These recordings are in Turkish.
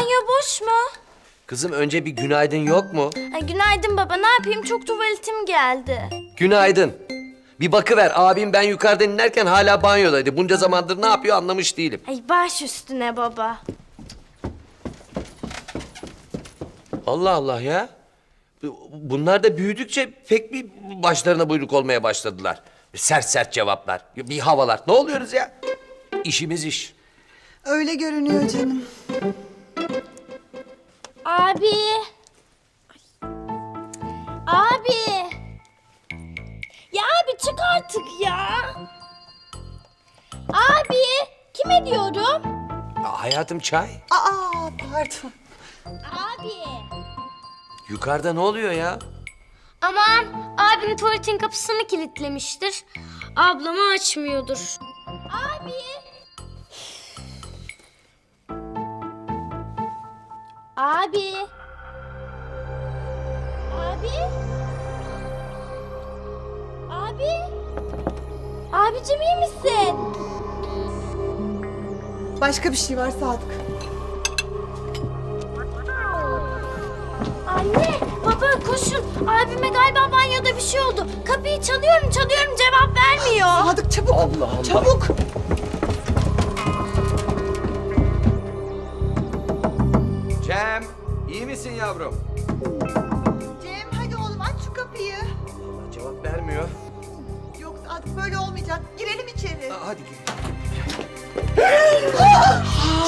Banyo boş mu? Kızım önce bir günaydın yok mu? Ay, günaydın baba. Ne yapayım? Çok tuvaletim geldi. Günaydın. Bir bakıver abim ben yukarıdan inerken hala banyodaydı. Bunca zamandır ne yapıyor anlamış değilim. Ay baş üstüne baba. Allah Allah ya. Bunlar da büyüdükçe pek bir başlarına buyruk olmaya başladılar. Sert sert cevaplar, bir havalar. Ne oluyoruz ya? İşimiz iş. Öyle görünüyor canım. Abi. Abi. Ya abi çık artık ya. Abi. Kime diyorum? Aa, hayatım çay. Aa pardon. Abi. Yukarıda ne oluyor ya? Aman abim tuvaletin kapısını kilitlemiştir. Ablamı açmıyordur. Abi. Abi. Abi. Abi. Abicim iyi misin? Başka bir şey var Sadık. Anne, baba koşun. Abime galiba banyoda bir şey oldu. Kapıyı çalıyorum, çalıyorum cevap vermiyor. Sadık çabuk. Allah Allah. Çabuk. Yavrum? Cem hadi oğlum aç şu kapıyı. Allah cevap vermiyor. Yok Sadık böyle olmayacak. Girelim içeri. Aa, hadi gel.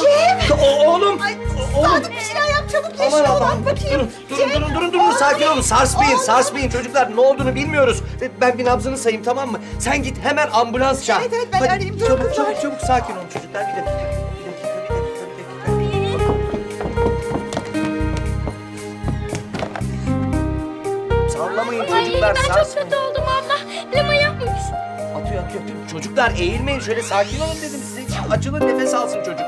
Cem. O, oğlum. Ay Sadık bir şeyler yap çabuk yaşıyor bak bakayım. Durun, durun, durun, durun, sakin olun. Sarsmayın, sarsmayın çocuklar. Ne olduğunu bilmiyoruz. Ben bir nabzını sayayım tamam mı? Sen git hemen ambulans çağır. Evet, evet, ben arayayım. Durun Çabuk, kızlar. çabuk, çabuk sakin olun çocuklar. Bir Sallamayın Ay çocuklar, ben çok sarsmayın. kötü oldum abla. Lima yapmış. Atıyor, atıyor, atıyor. Çocuklar eğilmeyin, şöyle sakin olun dedim size. Açılın, nefes alsın çocuk.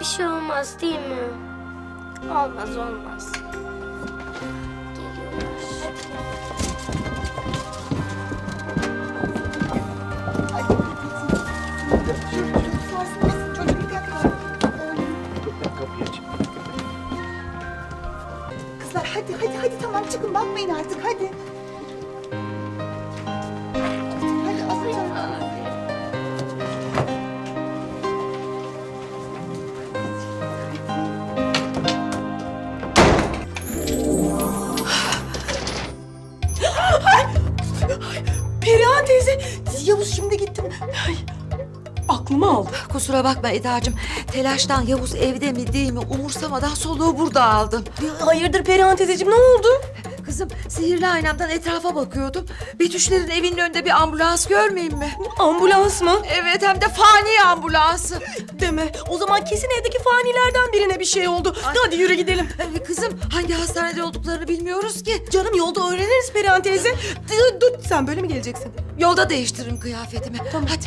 Bir şey olmaz değil mi? Olmaz olmaz. Kızlar hadi hadi hadi tamam çıkın bakmayın artık. Hadi oldu? Kusura bakma Eda'cığım. Telaştan Yavuz evde mi değil mi umursamadan soluğu burada aldım. Hayırdır Perihan teyzeciğim ne oldu? Kızım sihirli aynamdan etrafa bakıyordum. Betüşlerin evinin önünde bir ambulans görmeyeyim mi? Ambulans mı? Evet hem de fani ambulansı. Deme. O zaman kesin evdeki fanilerden birine bir şey oldu. Hadi yürü gidelim. Ee, Kızım hangi hastanede olduklarını bilmiyoruz ki. Canım yolda öğreniriz Perihan teyze. Dur, dur sen böyle mi geleceksin? Yolda değiştiririm kıyafetimi. Tamam. Hadi.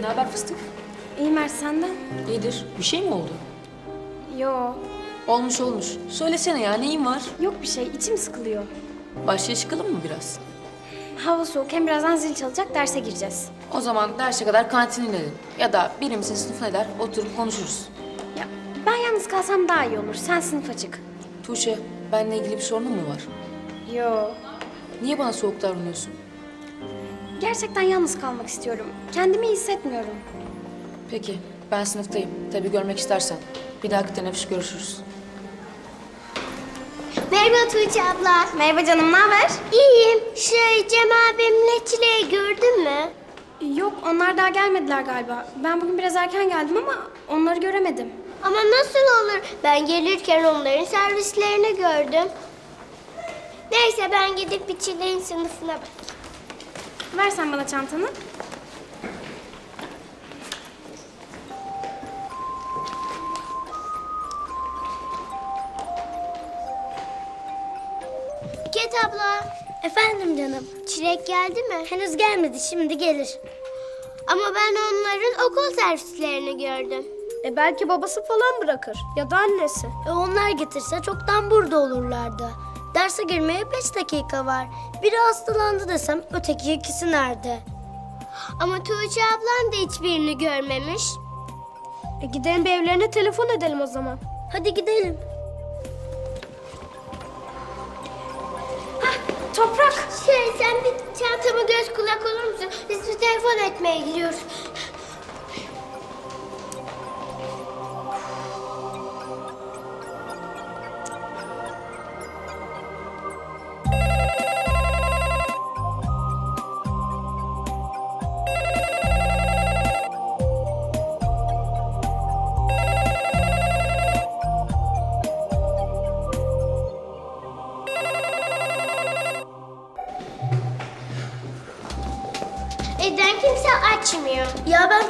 Ne haber fıstık? İyi Mert senden? İyidir. Bir şey mi oldu? Yo. Olmuş olmuş. Söylesene ya neyin var? Yok bir şey. içim sıkılıyor. Başlığa çıkalım mı biraz? Hava soğuk. Hem birazdan zil çalacak. Derse gireceğiz. O zaman derse kadar kantine inelim. Ya da birimizin sınıfına eder oturup konuşuruz. Ya ben yalnız kalsam daha iyi olur. Sen sınıfa çık. Tuğçe, benimle ilgili bir sorunun mu var? Yo. Niye bana soğuk davranıyorsun? Gerçekten yalnız kalmak istiyorum. Kendimi iyi hissetmiyorum. Peki, ben sınıftayım. Tabii görmek istersen. Bir dahaki teneffüs görüşürüz. Merhaba Tuğçe abla. Merhaba canım, ne haber? İyiyim. Şey, Cem abimle mü? Yok, onlar daha gelmediler galiba. Ben bugün biraz erken geldim ama onları göremedim. Ama nasıl olur? Ben gelirken onların servislerini gördüm. Neyse ben gidip bir çileğin sınıfına bak. Ver sen bana çantanı. Ket abla. Efendim canım. Çilek geldi mi? Henüz gelmedi şimdi gelir. Ama ben onların okul servislerini gördüm. E belki babası falan bırakır ya da annesi. E onlar getirse çoktan burada olurlardı. Derse girmeye beş dakika var. Biri hastalandı desem öteki ikisi nerede? Ama Tuğçe ablam da hiçbirini görmemiş. E gidelim bir evlerine telefon edelim o zaman. Hadi gidelim. Toprak. Şey sen bir çantamı göz kulak olur musun? Biz bir telefon etmeye gidiyoruz.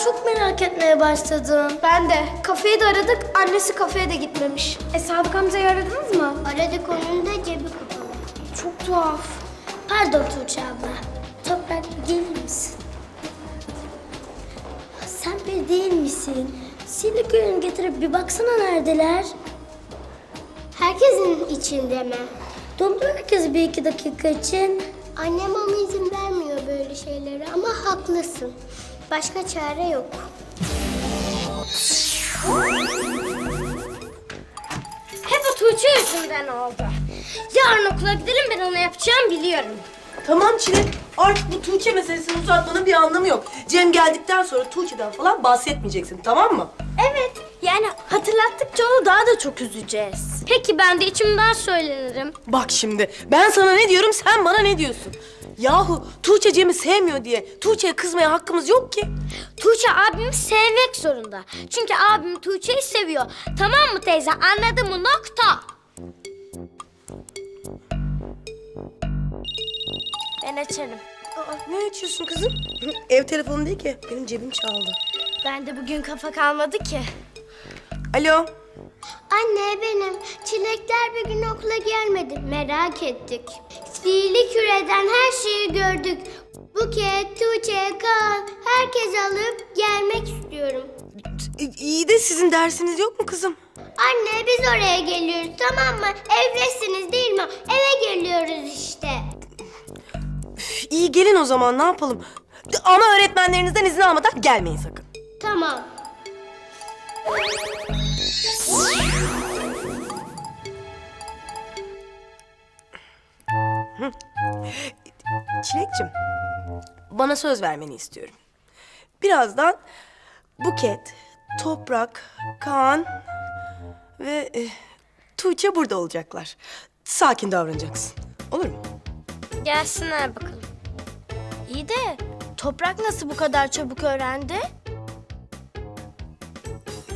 Çok merak etmeye başladım. Ben de. Kafeyi de aradık. Annesi kafeye de gitmemiş. E Sadık amcayı aradınız mı? Aradık onun da cebi kapalı. Çok tuhaf. Pardon Tuğçe abla. Toprak gelir misin? Sen bir değil misin? Silikon getirip bir baksana neredeler? Herkesin içinde mi? Dondur herkesi bir iki dakika için. Annem ama izin vermiyor böyle şeylere ama haklısın. Başka çare yok. Hep o Tuğçe yüzünden oldu. Yarın okula gidelim ben onu yapacağım biliyorum. Tamam Çilek. Artık bu Tuğçe meselesini uzatmanın bir anlamı yok. Cem geldikten sonra Tuğçe'den falan bahsetmeyeceksin tamam mı? Evet. Yani hatırlattıkça onu daha da çok üzeceğiz. Peki ben de içimden söylenirim. Bak şimdi ben sana ne diyorum sen bana ne diyorsun? Yahu Tuğçe Cem'i sevmiyor diye Tuğçe'ye kızmaya hakkımız yok ki. Tuğçe abimi sevmek zorunda. Çünkü abim Tuğçe'yi seviyor. Tamam mı teyze? Anladın mı? Nokta. Ben açarım. Aa, ne açıyorsun kızım? Ev telefonu değil ki. Benim cebim çaldı. Ben de bugün kafa kalmadı ki. Alo. Anne benim. Çilekler bir gün okula gelmedi. Merak ettik. Sihirli küreden her şeyi gördük. Buket, Tuğçe, Kaan herkes alıp gelmek istiyorum. İyi de sizin dersiniz yok mu kızım? Anne biz oraya geliyoruz tamam mı? Evdesiniz değil mi? Eve geliyoruz işte. Üf, İyi gelin o zaman ne yapalım? Ama öğretmenlerinizden izin almadan gelmeyin sakın. Tamam. Çilekçim, bana söz vermeni istiyorum. Birazdan Buket, Toprak, Kaan ve e, Tuğçe burada olacaklar. Sakin davranacaksın. Olur mu? Gelsinler bakalım. İyi de Toprak nasıl bu kadar çabuk öğrendi?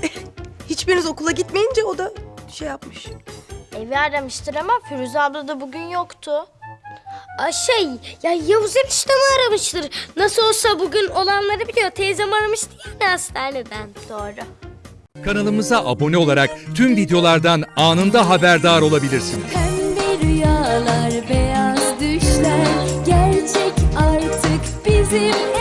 Hiçbiriniz okula gitmeyince o da şey yapmış. Evi aramıştır ama Firuze abla da bugün yoktu. Ay şey ya Yavuz enişte mi aramıştır? Nasıl olsa bugün olanları biliyor. Teyzem aramıştı yani hastaneden. Doğru. Kanalımıza abone olarak tüm videolardan anında haberdar olabilirsiniz. Pembe rüyalar, beyaz düşler, gerçek artık bizim